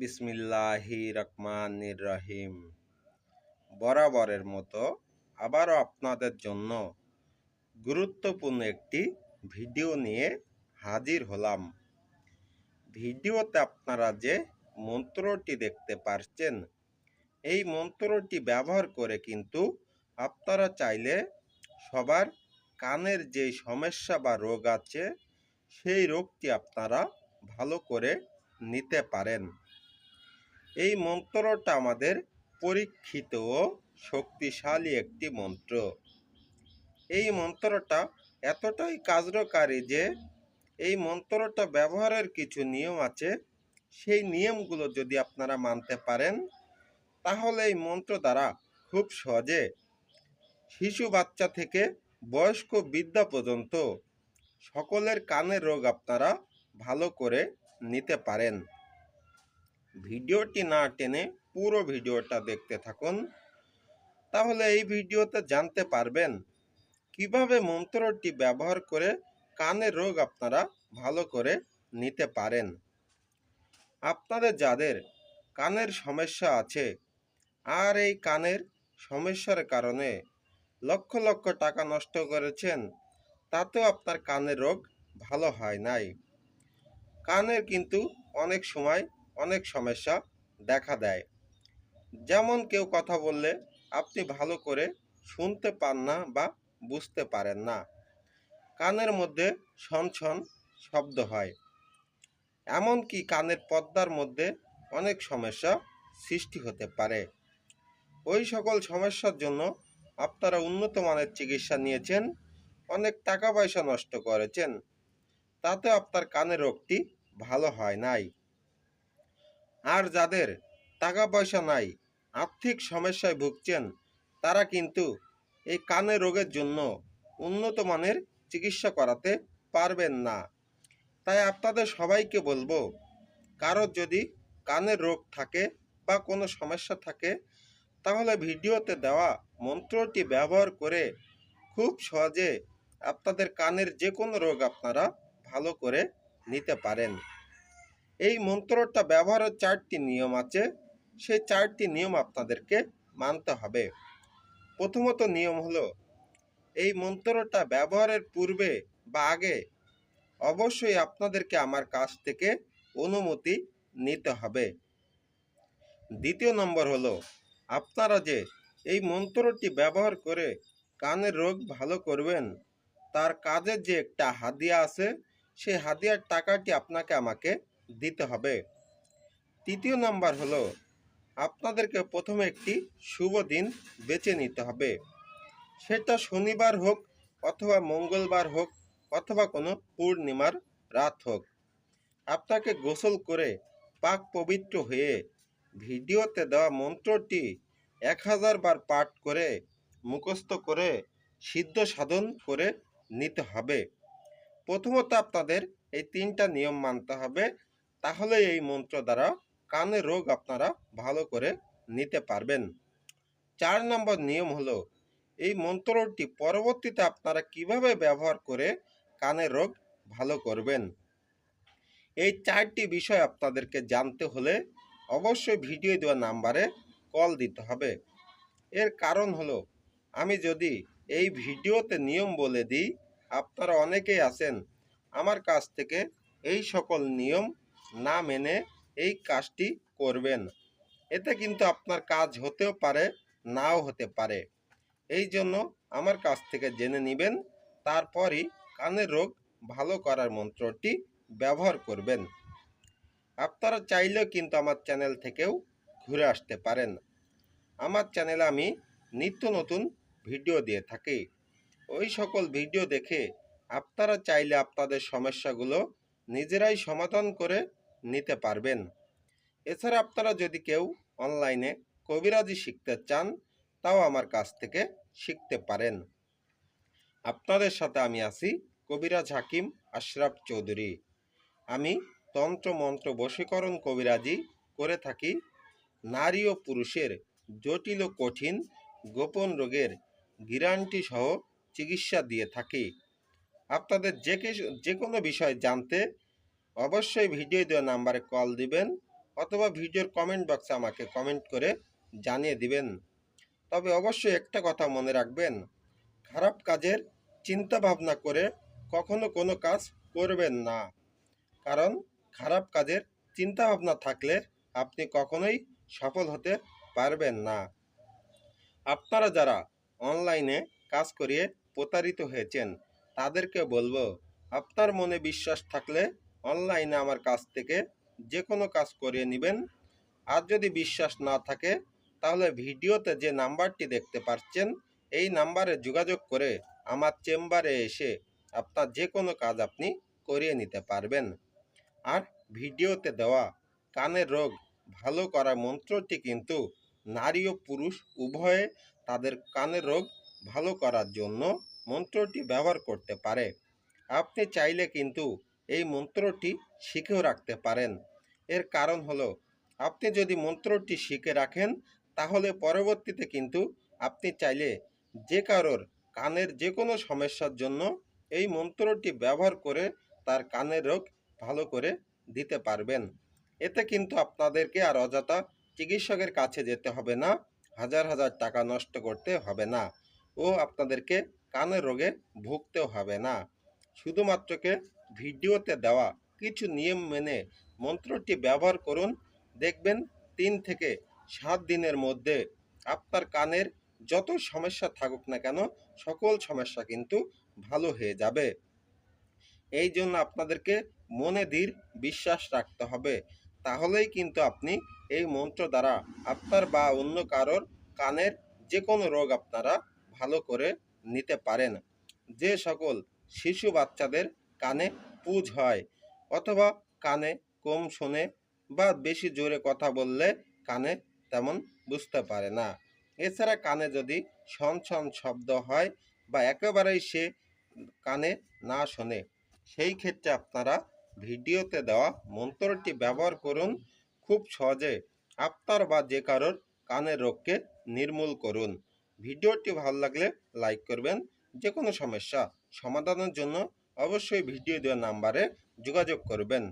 বিসমিল্লাহি রহমান রহিম বরাবরের মতো আবারও আপনাদের জন্য গুরুত্বপূর্ণ একটি ভিডিও নিয়ে হাজির হলাম। ভিডিওতে আপনারা যে মন্ত্রটি দেখতে পারছেন, এই মন্ত্রটি ব্যবহার করে কিন্তু আপনারা চাইলে সবার কানের যে সমস্যা বা রোগ আছে, সেই রোগটি আপনারা ভালো করে নিতে পারেন। এই মন্ত্রটা আমাদের পরীক্ষিত ও শক্তিশালী একটি মন্ত্র। এই মন্ত্রটা এতটাই কার্যকারী যে এই মন্ত্রটা ব্যবহারের কিছু নিয়ম আছে, সেই নিয়মগুলো যদি আপনারা মানতে পারেন, তাহলে এই মন্ত্র দ্বারা খুব সহজে শিশু বাচ্চা থেকে বয়স্ক বিদ্যা পর্যন্ত সকলের কানের রোগ আপনারা ভালো করে নিতে পারেন। ভিডিওটি না টেনে পুরো ভিডিওটা দেখতে থাকুন। তাহলে এই ভিডিওতে জানতে পারবেন কীভাবে মন্ত্রটি ব্যবহার করে কানের রোগ আপনারা ভালো করে নিতে পারেন। আপনাদের যাদের কানের সমস্যা আছে আর এই কানের সমস্যার কারণে লক্ষ লক্ষ টাকা নষ্ট করেছেন, তাতেও আপনার কানের রোগ ভালো হয় নাই। কানের কিন্তু অনেক সময় অনেক সমস্যা দেখা দেয়। যেমন কেউ কথা বললে আপনি ভালো করে শুনতে পান না বা বুঝতে পারেন না। কানের মধ্যে ছন শব্দ হয়। এমনকি কানের পর্দার মধ্যে অনেক সমস্যা সৃষ্টি হতে পারে। ওই সকল সমস্যার জন্য আপনারা উন্নত মানের চিকিৎসা নিয়েছেন, অনেক টাকা পয়সা নষ্ট করেছেন। তাতে আপনার কানের রোগটি ভালো হয় নাই। আর যাদের টাকা পয়সা নাই, আর্থিক সমস্যায় ভুগছেন, তারা কিন্তু এই কানের রোগের জন্য উন্নত মানের চিকিৎসা করাতে পারবেন না। তাই আপনাদের সবাইকে বলব কারোর যদি কানের রোগ থাকে বা কোনো সমস্যা থাকে, তাহলে ভিডিওতে দেওয়া মন্ত্রটি ব্যবহার করে খুব সহজে আপনাদের কানের যে কোনো রোগ আপনারা ভালো করে নিতে পারেন। এই মন্ত্রটা ব্যবহারের চারটি নিয়ম আছে। সেই চারটি নিয়ম আপনাদেরকে মানতে হবে। প্রথমত নিয়ম হলো, এই মন্ত্রটা ব্যবহারের পূর্বে বা আগে অবশ্যই আপনাদেরকে আমার কাছ থেকে অনুমতি নিতে হবে। দ্বিতীয় নম্বর হলো, আপনারা যে এই মন্ত্রটি ব্যবহার করে কানের রোগ ভালো করবেন, তার কাজের যে একটা হাদিয়া আছে, সেই হাদিয়ার টাকাটি আপনাকে আমাকে দিতে হবে। তৃতীয় নাম্বার হলো, আপনাদেরকে প্রথমে একটি শুভ দিন বেছে নিতে হবে। সেটা শনিবার হোক অথবা মঙ্গলবার হোক অথবা কোনো পূর্ণিমার রাত হোক। আপনাকে গোসল করে পাক পবিত্র হয়ে ভিডিওতে দেওয়া মন্ত্রটি এক হাজার বার পাঠ করে, মুখস্থ করে, সিদ্ধ সাধন করে নিতে হবে। প্রথমত আপনাদের এই তিনটা নিয়ম মানতে হবে। তাহলে এই মন্ত্র দ্বারা কানের রোগ আপনারা ভালো করে নিতে পারবেন। চার নম্বর নিয়ম হলো, এই মন্ত্রটি পরবর্তীতে আপনারা কীভাবে ব্যবহার করে কানের রোগ ভালো করবেন? এই চারটি বিষয় আপনাদেরকে জানতে হলে অবশ্যই ভিডিও দেওয়া নাম্বারে কল দিতে হবে। এর কারণ হলো, আমি যদি এই ভিডিওতে নিয়ম বলে দিই, আপনারা অনেকেই আছেন, আমার কাছ থেকে এই সকল নিয়ম না মেনে এই কাজটি করবেন। এতে কিন্তু আপনার কাজ হতেও পারে, নাও হতে পারে। এই জন্য আমার কাছ থেকে জেনে নেবেন, তারপরই কানের রোগ ভালো করার মন্ত্রটি ব্যবহার করবেন। আপনারা চাইলেও কিন্তু আমার চ্যানেল থেকেও ঘুরে আসতে পারেন। আমার চ্যানেলে আমি নিত্য নতুন ভিডিও দিয়ে থাকি। ওই সকল ভিডিও দেখে আপনারা চাইলে আপনাদের সমস্যাগুলো নিজেরাই সমাধান করে নিতে পারবেন। এছাড়া আপনারা যদি কেউ অনলাইনে কবিরাজি শিখতে চান, তাও আমার কাছ থেকে শিখতে পারেন। আপনাদের সাথে আমি আছি কবিরাজ হাকিম আশরাফ চৌধুরী। আমি তন্ত্র মন্ত্র বশীকরণ কবিরাজি করে থাকি নারী ও পুরুষের জটিল ও কঠিন গোপন রোগের গ্যারান্টি সহ চিকিৎসা দিয়ে থাকি। আপনাদের যে যে কোনো বিষয় জানতে অবশ্যই ভিডিও দেওয়া নাম্বারে কল দিবেন অথবা ভিডিওর কমেন্ট বক্সে আমাকে কমেন্ট করে জানিয়ে দিবেন। তবে অবশ্যই একটা কথা মনে রাখবেন, খারাপ কাজের চিন্তা ভাবনা করে কখনো কোনো কাজ করবেন না। কারণ খারাপ কাজের চিন্তা ভাবনা থাকলে আপনি কখনোই সফল হতে পারবেন না। আপনারা যারা অনলাইনে কাজ করিয়ে প্রতারিত হয়েছেন, তাদেরকে বলব, আপনার মনে বিশ্বাস থাকলে অনলাইনে আমার কাছ থেকে যে কোনো কাজ করিয়ে নেবেন। আর যদি বিশ্বাস না থাকে, তাহলে ভিডিওতে যে নাম্বারটি দেখতে পাচ্ছেন, এই নাম্বারে যোগাযোগ করে আমার চেম্বারে এসে আপনার যে কোনো কাজ আপনি করিয়ে নিতে পারবেন। আর ভিডিওতে দেওয়া কানের রোগ ভালো করা মন্ত্রটি কিন্তু নারী ও পুরুষ উভয়ে তাদের কানের রোগ ভালো করার জন্য মন্ত্রটি ব্যবহার করতে পারে। আপনি চাইলে কিন্তু এই মন্ত্রটি শিখেও রাখতে পারেন। এর কারণ হলো, আপনি যদি মন্ত্রটি শিখে রাখেন, তাহলে পরবর্তীতে কিন্তু আপনি চাইলে যে কারোর কানের যে কোনো সমস্যার জন্য এই মন্ত্রটি ব্যবহার করে তার কানের রোগ ভালো করে দিতে পারবেন। এতে কিন্তু আপনাদেরকে আর অযথা চিকিৎসকের কাছে যেতে হবে না, হাজার হাজার টাকা নষ্ট করতে হবে না ও আপনাদেরকে কানের রোগে ভুগতেও হবে না। শুধুমাত্রকে ভিডিওতে দেওয়া কিছু নিয়ম মেনে মন্ত্রটি ব্যবহার করুন। দেখবেন তিন থেকে সাত দিনের মধ্যে আপনার কানের যত সমস্যা থাকুক না কেন, সকল সমস্যা কিন্তু ভালো হয়ে যাবে। এই জন্য আপনাদেরকে মনে দৃঢ় বিশ্বাস রাখতে হবে। তাহলেই কিন্তু আপনি এই মন্ত্র দ্বারা আপনার বা অন্য কারোর কানের যে কোনো রোগ আপনারা ভালো করে নিতে পারেন। যে সকল শিশু বাচ্চাদের কানে পুজ হয় অথবা কানে কম শোনে বা বেশি জোরে কথা বললে কানে তেমন বুঝতে পারে না। এছাড়া কানে যদি ছন ছন শব্দ হয় বা একেবারেই সে কানে না শোনে, সেই ক্ষেত্রে আপনারা ভিডিওতে দেওয়া মন্ত্রটি ব্যবহার করুন। খুব সহজে আপনার বা যে কারোর কানের রোগকে নির্মূল করুন। ভিডিওটি ভালো লাগলে লাইক করবেন। যে কোনো সমস্যা সমাধানের জন্য অবশ্যই ভিডিও দেওয়া নাম্বারে যোগাযোগ করবেন।